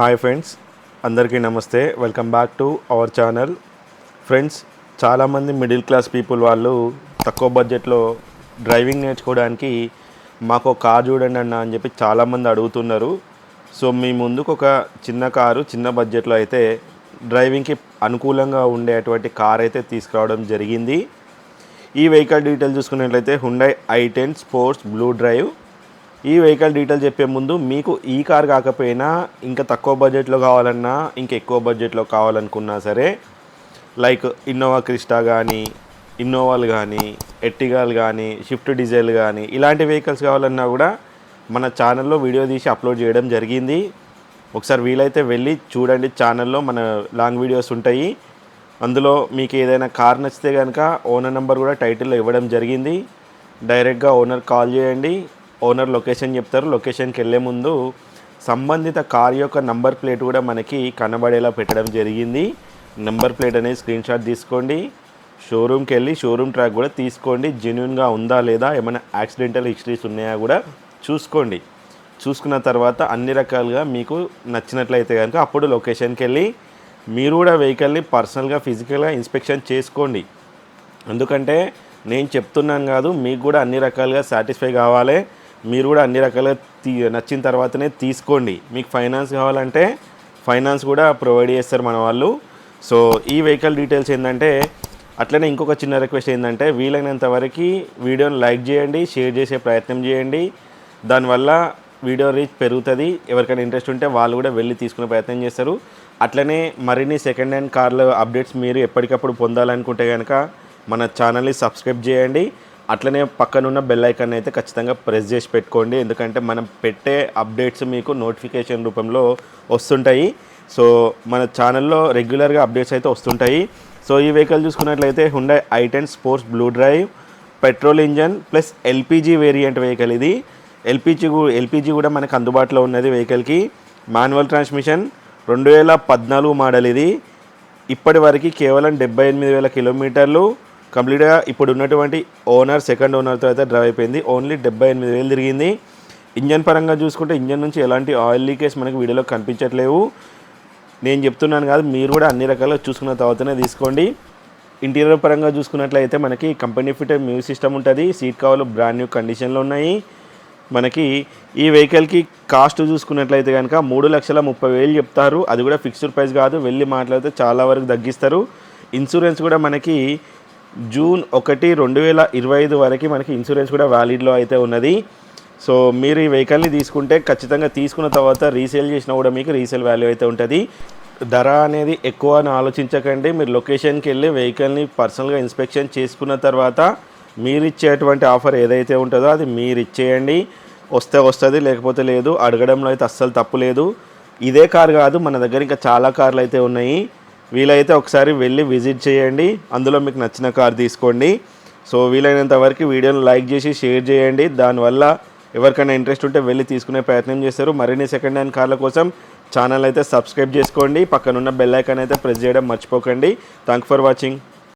Hi friends అందరికీ namaste. Welcome back to our channel friends చాలామంది middle class people వాళ్ళు తక్కువ బడ్జెట్లో డ్రైవింగ్ నేర్చుకోవడానికి మాకు ఒక కార్ చూడండి అన్న అని చెప్పి చాలామంది అడుగుతున్నారు. సో మీ ముందుకు ఒక చిన్న కారు చిన్న బడ్జెట్లో అయితే డ్రైవింగ్కి అనుకూలంగా ఉండేటువంటి కార్ అయితే తీసుకురావడం జరిగింది. ఈ వెహికల్ డీటెయిల్ చూసుకున్నట్లయితే Hyundai I ten sports blue drive ఈ వెహికల్ డీటెయిల్ చెప్పే ముందు మీకు ఈ కార్ కాకపోయినా ఇంకా తక్కువ బడ్జెట్లో కావాలన్నా ఇంకా ఎక్కువ బడ్జెట్లో కావాలనుకున్నా సరే లైక్ ఇన్నోవా క్రిస్టా కానీ ఇన్నోవాలు కానీ ఎట్టిగాలు కానీ షిఫ్ట్ డీజెల్ కానీ ఇలాంటి వెహికల్స్ కావాలన్నా కూడా మన ఛానల్లో వీడియో తీసి అప్లోడ్ చేయడం జరిగింది. ఒకసారి వీలైతే వెళ్ళి చూడండి ఛానల్లో మన లాంగ్ వీడియోస్ ఉంటాయి. అందులో మీకు ఏదైనా కార్ నచ్చితే కనుక ఓనర్ నెంబర్ కూడా టైటిల్లో ఇవ్వడం జరిగింది. డైరెక్ట్గా ఓనర్ కాల్ చేయండి. ఓనర్ లొకేషన్ చెప్తారు. లొకేషన్కి వెళ్ళే ముందు సంబంధిత కార్ యొక్క నంబర్ ప్లేట్ కూడా మనకి కనబడేలా పెట్టడం జరిగింది. నెంబర్ ప్లేట్ అనేది స్క్రీన్ షాట్ తీసుకోండి. షోరూమ్కి వెళ్ళి షోరూమ్ ట్రాక్ కూడా తీసుకోండి. జెన్యున్గా ఉందా లేదా ఏమైనా యాక్సిడెంటల్ హిస్టరీస్ ఉన్నాయా కూడా చూసుకోండి. చూసుకున్న తర్వాత అన్ని రకాలుగా మీకు నచ్చినట్లయితే కనుక అప్పుడు లొకేషన్కి వెళ్ళి మీరు కూడా వెహికల్ని పర్సనల్గా ఫిజికల్గా ఇన్స్పెక్షన్ చేసుకోండి. ఎందుకంటే నేను చెప్తున్నాను కాదు మీకు కూడా అన్ని రకాలుగా సాటిస్ఫై కావాలి. మీరు కూడా అన్ని రకాలుగా తీ నచ్చిన తర్వాతనే తీసుకోండి. మీకు ఫైనాన్స్ కావాలంటే ఫైనాన్స్ కూడా ప్రొవైడ్ చేస్తారు మన వాళ్ళు. సో ఈ వెహికల్ డీటెయిల్స్ ఏంటంటే అట్లనే ఇంకొక చిన్న రిక్వెస్ట్ ఏంటంటే వీలైనంత వరకు వీడియోని లైక్ చేయండి షేర్ చేసే ప్రయత్నం చేయండి. దానివల్ల వీడియో రీచ్ పెరుగుతుంది. ఎవరికైనా ఇంట్రెస్ట్ ఉంటే వాళ్ళు కూడా వెళ్ళి తీసుకునే ప్రయత్నం చేస్తారు. అట్లనే మరిన్ని సెకండ్ హ్యాండ్ కార్ల అప్డేట్స్ మీరు ఎప్పటికప్పుడు పొందాలనుకుంటే కనుక మన ఛానల్ని సబ్స్క్రైబ్ చేయండి. అట్లనే పక్కనున్న బెల్ ఐకాన్ అయితే ఖచ్చితంగా ప్రెస్ చేసి పెట్టుకోండి. ఎందుకంటే మనం పెట్టే అప్డేట్స్ మీకు నోటిఫికేషన్ రూపంలో వస్తుంటాయి. సో మన ఛానల్లో రెగ్యులర్గా అప్డేట్స్ అయితే వస్తుంటాయి. సో ఈ వెహికల్ చూసుకున్నట్లయితే Hyundai I ten sports blue drive petrol engine plus LPG variant vehicle ఇది. ఎల్పిజి ఎల్పిజి కూడా మనకు అందుబాటులో ఉన్నది వెహికల్కి మాన్యువల్ ట్రాన్స్మిషన్ రెండు వేల పద్నాలుగు మోడల్ ఇది. ఇప్పటి వరకు కేవలం డెబ్బై ఎనిమిది వేల కిలోమీటర్లు. కంప్లీట్గా ఇప్పుడు ఉన్నటువంటి ఓనర్ సెకండ్ ఓనర్తో అయితే డ్రైవ్ అయిపోయింది. ఓన్లీ డెబ్బై ఎనిమిది వేలు తిరిగింది. ఇంజన్ పరంగా చూసుకుంటే ఇంజన్ నుంచి ఎలాంటి ఆయిల్ లీకేజ్ మనకి వీడియోలో కనిపించట్లేవు. నేను చెప్తున్నాను కాదు మీరు కూడా అన్ని రకాలుగా చూసుకున్న తర్వాతనే తీసుకోండి. ఇంటీరియర్ పరంగా చూసుకున్నట్లయితే మనకి కంపెనీ ఫిట్ మ్యూజిక్ సిస్టమ్ ఉంటుంది. సీట్ కవర్లు బ్రాండ్ న్యూ కండిషన్లో ఉన్నాయి. మనకి ఈ వెహికల్కి కాస్ట్ చూసుకున్నట్లయితే కనుక మూడు లక్షల ముప్పై వేలు చెప్తారు. అది కూడా ఫిక్స్డ్ ప్రైస్ కాదు. వెళ్ళి మాట్లాడితే చాలా వరకు తగ్గిస్తారు. ఇన్సూరెన్స్ కూడా మనకి జూన్ ఒకటి రెండు వేల ఇరవై ఐదు వరకు మనకి ఇన్సూరెన్స్ కూడా వ్యాలిడ్లో అయితే ఉన్నది. సో మీరు ఈ వెహికల్ని తీసుకుంటే ఖచ్చితంగా తీసుకున్న తర్వాత రీసేల్ చేసినా కూడా మీకు రీసేల్ వాల్యూ అయితే ఉంటుంది. ధర అనేది ఎక్కువ అని ఆలోచించకండి. మీరు లొకేషన్కి వెళ్ళి వెహికల్ని పర్సనల్గా ఇన్స్పెక్షన్ చేసుకున్న తర్వాత మీరు ఇచ్చేటువంటి ఆఫర్ ఏదైతే ఉంటుందో అది మీరు ఇచ్చేయండి. వస్తే వస్తుంది లేకపోతే లేదు. అడగడంలో అయితే అస్సలు తప్పు లేదు. ఇదే కార్ కాదు మన దగ్గర ఇంకా చాలా కార్లు అయితే ఉన్నాయి. వీలైతే ఒకసారి వెళ్ళి విజిట్ చేయండి. అందులో మీకు నచ్చిన కార్ తీసుకోండి. సో వీలైనంత వరకు వీడియోని లైక్ చేసి షేర్ చేయండి. దానివల్ల ఎవరికైనా ఇంట్రెస్ట్ ఉంటే వెళ్ళి తీసుకునే ప్రయత్నం చేస్తారు. మరిన్ని సెకండ్ హ్యాండ్ కార్ల కోసం ఛానల్ అయితే సబ్స్క్రైబ్ చేసుకోండి. పక్కనున్న బెల్ ఐకాన్ అయితే ప్రెస్ చేయడం మర్చిపోకండి. Thank for watching.